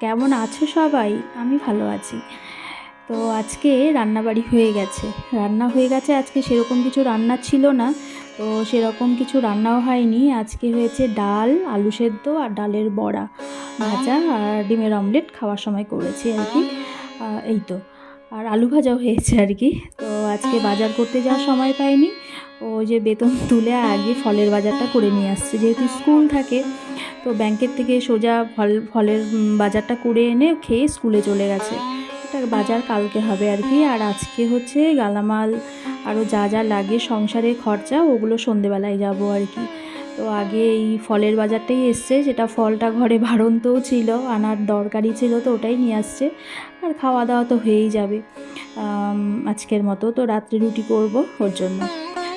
কেমন আছো সবাই? আমি ভালো আছি। তো আজকে রান্নাবাড়ি হয়ে গেছে। রান্না হয়ে গেছে, আজকে সেরকম কিছু রান্না ছিল না। তো সেরকম কিছু রান্নাও হয়নি। আজকে হয়েছে ডাল, আলু সেদ্ধ আর ডালের বড়া ভাজা আর ডিমের অমলেট খাওয়ার সময় করেছি আর কি। এই তো। আর আলু ভাজাও হয়েছে আর কি। তো আজকে বাজার করতে যাওয়ার সময় পাইনি। ও যে বেতন তুলে আগে ফলের বাজারটা করে নিয়ে আসছে। যেহেতু স্কুল থাকে, তো ব্যাংকের থেকে সোজা ফল, ফলের বাজারটা করে এনে খেয়ে স্কুলে চলে গেছে। এটা বাজার কালকে হবে আর কি। আর আজকে হচ্ছে গালামাল আরও যা যা লাগে সংসারের খরচা, ওগুলো সন্ধেবেলায় যাব আর কি। তো আগে এই ফলের বাজারটাই এসছে, যেটা ফলটা ঘরে বাড়ন্তও ছিল, আনার দরকারি ছিল, তো ওটাই নিয়ে আসছে। আর খাওয়া দাওয়া তো হয়েই যাবে আজকের মতো। তো রাত্রে রুটি করব ওর জন্য।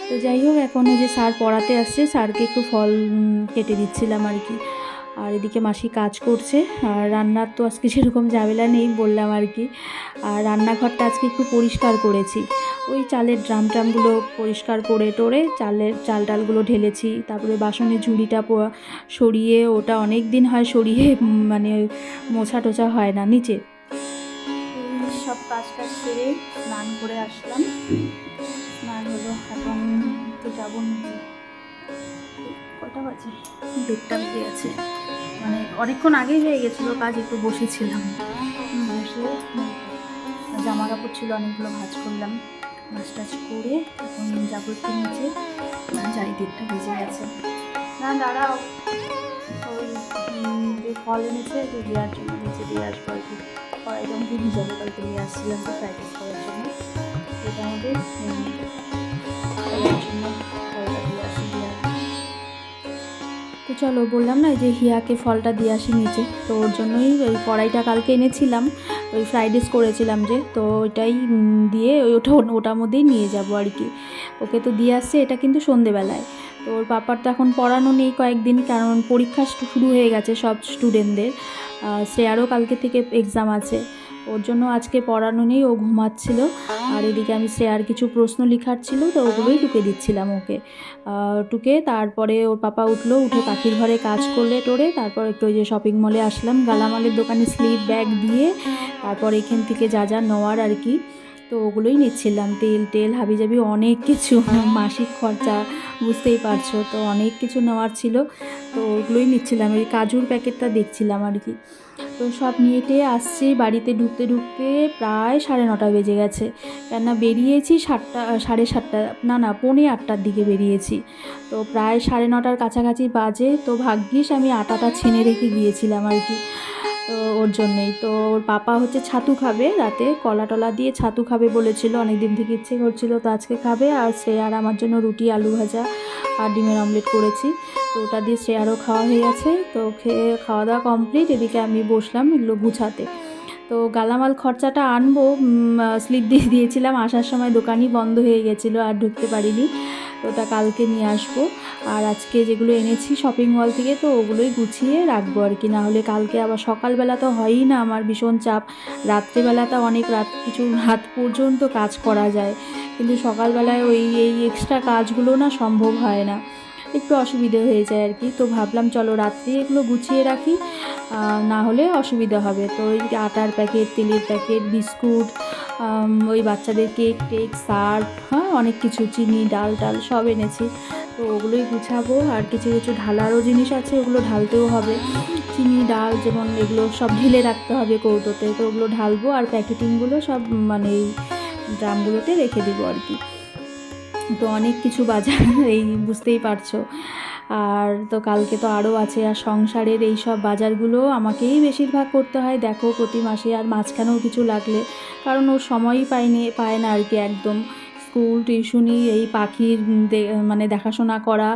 তো যাই হোক, এখন যে স্যার পড়াতে আসছে, স্যারকে একটু ফল কেটে দিচ্ছিলাম আর কি। আর এদিকে মাসি কাজ করছে, আর রান্নার তো আজকে সেরকম ঝামেলা নেই বললাম আর কি। আর রান্নাঘরটা আজকে একটু পরিষ্কার করেছি। ওই চালের ড্রাম ট্রামগুলো পরিষ্কার করে টোরে চালের চাল টালগুলো ঢেলেছি, তারপরে বাসনের ঝুড়িটা সরিয়ে ওটা অনেক দিন হয় সরিয়ে মানে মোছা টোছা হয় না, নিচে। সব কাজ টাজ সেরে স্নান করে আসলাম। তো যাব কটা বাজে? দেড়টা বেজে গেছে। মানে অনেকক্ষণ আগেই হয়ে গেছিল কাজ, একটু বসেছিলাম। বসে জামা কাপড় ছিল, অনেকগুলো ভাজ করলাম। ভাজ টাজ করে এখন যাব একটু নিচে। যাই, দেড়টা বেজে গেছে। না, দাঁড়াও। ওই যে ফল এনেছে তো দেওয়ার জন্য নিচে দিয়ে আসব আর কি। কড়াই রঙ দিয়ে ভিজাবো কালকে নিয়ে আসছিলাম তো রাইস করার জন্য। এটা আমাদের তো চলো, বললাম না যে হিয়াকে ফলটা দিয়ে আসি নিচে। তো ওর জন্যই ওই কড়াইটা কালকে এনেছিলাম, ওই ফ্রাইড রাইস করেছিলাম যে, তো ওইটাই দিয়ে ওই ওটা ওটার মধ্যেই নিয়ে যাব আর কি। ওকে তো দিয়ে আসছে, এটা কিন্তু সন্ধেবেলায়। তো ওর পাপার তো এখন পড়ানো নেই কয়েকদিন, কারণ পরীক্ষা শুরু হয়ে গেছে সব স্টুডেন্টদের শ্রেয়ারও কালকে থেকে এক্সাম আছে। ওর জন্য আজকে পড়ানো নেই, ও ঘুমাচ্ছিল। আর এদিকে আমি শ্রেয়ার কিছু প্রশ্ন লেখার ছিল, তো ওগুলোই টুকে দিচ্ছিলাম ওকে। টুকে তারপরে ওর পাপা উঠল, উঠে পাখির ঘরে কাজ করলে টোরে, তারপর একটু ওই যে শপিং মলে আসলাম, গালামালের দোকানে স্লিপ ব্যাগ দিয়ে, তারপর এখান থেকে যা যা নেওয়ার আর কি। তো ওগুলোই নিচ্ছিলাম। তেল, টেল, হাবিজাবি অনেক কিছু, মাসিক খরচা, বুঝতেই পারছ, তো অনেক কিছু নেওয়ার ছিল। তো ওগুলোই নিচ্ছিলাম, ওই কাজুর প্যাকেটটা দেখছিলাম আর কি। তো সব নিয়ে টেয়ে আসছি, বাড়িতে ঢুকতে ঢুকতে প্রায় সাড়ে নটা বেজে গেছে। কেননা বেরিয়েছি সাতটা সাড়ে সাতটা, না না, পৌনে আটটার দিকে বেরিয়েছি। তো প্রায় সাড়ে নটার কাছাকাছি বাজে, তো ভাগ্যিস আমি আটাটা ছেনে রেখে গিয়েছিলাম আর কি। ওর জন্যই। তো ওর পাপা হচ্ছে ছাতু খাবে রাতে, কলা টলা দিয়ে ছাতু খাবে বলেছিল অনেক দিন থেকে ইচ্ছে করছিল তো আজকে খাবে। আর সে আর আমার জন্য রুটি, আলু ভাজা আর ডিমের অমলেট করেছি। তো ওটা দিয়ে সে আরও খাওয়া হয়ে গেছে। তো খেয়ে খাওয়া দাওয়া কমপ্লিট এদিকে আমি বসলাম এগুলো গুছাতে। তো গালামাল খরচাটা আনব স্লিপ দিয়ে দিয়েছিলাম। আসার সময় দোকানই বন্ধ হয়ে গেছিল, আর ঢুকতে পারিনি। ওটা কালকে নিয়ে আসব। আর আজকে যেগুলো এনেছি শপিং মল থেকে, তো ওগুলোই গুছিয়ে রাখব আর কি। না হলে কালকে আবার সকালবেলা তো হয়ই না আমার ভীষণ চাপ। রাত্রিবেলাটা অনেক রাত, কিছু রাত পর্যন্ত কাজ করা যায়। কিন্তু সকালবেলায় ওই, এই এক্সট্রা কাজগুলো না সম্ভব হয় না। একটু অসুবিধে হয়ে যায় আর কি। তো ভাবলাম চলো রাত্রি এগুলো গুছিয়ে রাখি। না হলে অসুবিধা হবে। তো ওই আটার প্যাকেট তেলের প্যাকেট বিস্কুট ওই বাচ্চাদের কেক টেক সার্ফ হ্যাঁ অনেক কিছু, চিনি, ডাল টাল সব এনেছি। তো ওগুলোই গুছাবো, আর কিছু কিছু ঢালারও জিনিস আছে, ওগুলো ঢালতেও হবে। চিনি, ডাল যেমন এগুলো সব ঢেলে রাখতে হবে কৌটোতে, তো ওগুলো ঢালবো, আর প্যাকেটিংগুলো সব মানে এই ড্রামগুলোতে রেখে দেবো আর কি। তো অনেক কিছু বাজার, এই বুঝতেই পারছ। আর তো কালকে তো আরও আছে, আর সংসারের এই সব বাজারগুলো আমাকেই বেশিরভাগ করতে হয়। দেখো প্রতি মাসে আর মাঝখানেও কিছু লাগলে, কারণ ও সময়ই পায়নি পায় না আর কি একদম। স্কুল, টিউশনি, এই পাখির মানে দেখাশোনা করা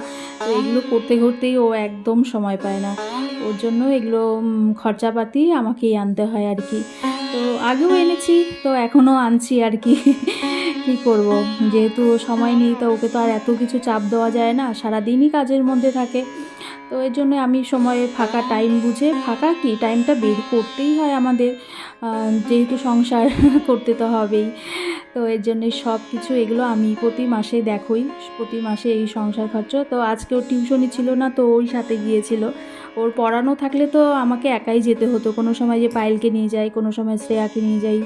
এগুলো করতে করতেই ও একদম সময় পায় না। ওর জন্য এগুলো খরচাপাতি আমাকেই আনতে হয় আর কি। তো আগেও এনেছি, তো এখনও আনছি আর কি। কী করব? যেহেতু সময় নেই, তো ওকে তো আর এত কিছু চাপ দেওয়া যায় না, সারাদিনই কাজের মধ্যে থাকে। তো এর জন্য আমি সময়ে ফাঁকা টাইম বুঝে, ফাঁকা কি? টাইমটা বের করতেই হয় আমাদের। যেহেতু সংসার করতে তো হবেই। তো এর জন্যে সব কিছু এগুলো আমি প্রতি মাসে দেখোই। প্রতি মাসে এই সংসার খরচ। তো আজকে ওর টিউশনই ছিল না, তো ওই সাথে গিয়েছিল। ওর পড়ানো থাকলে তো আমাকে একাই যেতে হতো। কোনো সময় যে পায়েলকে নিয়ে যাই, কোনো সময় শ্রেয়াকে নিয়ে যাই,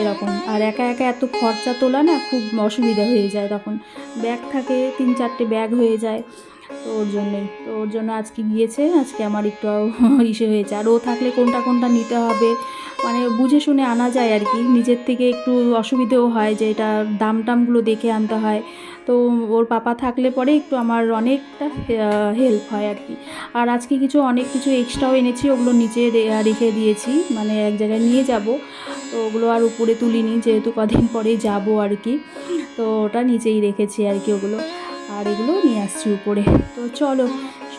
এরকম। আর একা একা এত খরচা তোলা না খুব অসুবিধা হয়ে যায় তখন। ব্যাগ থাকে, তিন চারটে ব্যাগ হয়ে যায় তো ওর জন্যই তো ওর জন্য আজকে গিয়েছে, আজকে আমার একটু ইসে হয়েছে। আর ও থাকলে কোনটা কোনটা নিতে হবে মানে বুঝে শুনে আনা যায় আর কি। নিজের থেকে একটু অসুবিধেও হয় যে এটা দাম টামগুলো দেখে আনতে হয়। তো ওর পাপা থাকলে পরে একটু আমার অনেকটা হেল্প হয় আর কি। আর আজকে কিছু অনেক কিছু এক্সট্রাও এনেছি, ওগুলো নিচে রেখে দিয়েছি। মানে এক জায়গায় নিয়ে যাব। তো ওগুলো আর উপরে তুলিনি, যেহেতু কদিন পরেই যাব আর কি। তো ওটা নিচেই রেখেছি আর কি ওগুলো। আর এগুলো নিয়ে আসছি উপরে। তো চলো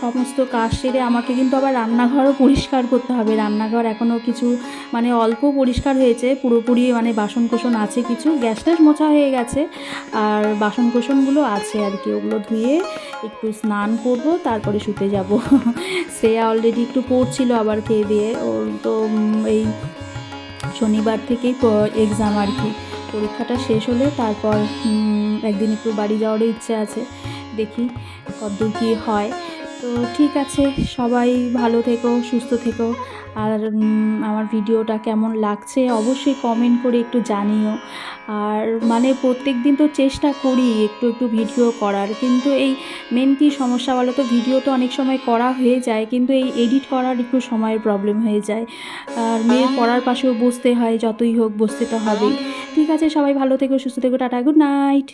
সমস্ত কাজ সেরে আমাকে কিন্তু আবার রান্নাঘরও পরিষ্কার করতে হবে। রান্নাঘর এখনও কিছু মানে অল্প পরিষ্কার হয়েছে, পুরোপুরি মানে বাসন কোসন আছে কিছু, গ্যাস ট্যাস মোছা হয়ে গেছে, আর বাসন কোসনগুলো আছে আর কি, ওগুলো ধুয়ে একটু স্নান করব, তারপরে শুতে যাব। শ্রেয়া অলরেডি একটু পড়ছিল আবার খেয়ে দিয়ে, ওর তো এই শনিবার থেকেই এক্সাম আর কি। পরীক্ষাটা শেষ হলে তারপর একদিন একটু বাড়ি যাওয়ারও ইচ্ছে আছে, দেখি কতদূর কী হয়। তো ঠিক আছে, সবাই ভালো থেকো, সুস্থ থেকো। আর আমার ভিডিওটা কেমন লাগছে অবশ্যই কমেন্ট করে একটু জানিও। আর মানে প্রত্যেক দিন তো চেষ্টা করি একটু একটু ভিডিও করার। কিন্তু এই মেন কী সমস্যা বলো তো ভিডিও তো অনেক সময় করা হয়ে যায়, কিন্তু এই এডিট করার একটু সময়ের প্রবলেম হয়ে যায়। আর মেয়ের পড়ার পাশেও বসতে হয়, যতই হোক বসতে তো হবেই। ঠিক আছে, সবাই ভালো থেকো, সুস্থ থেকো, টাটা গুড নাইট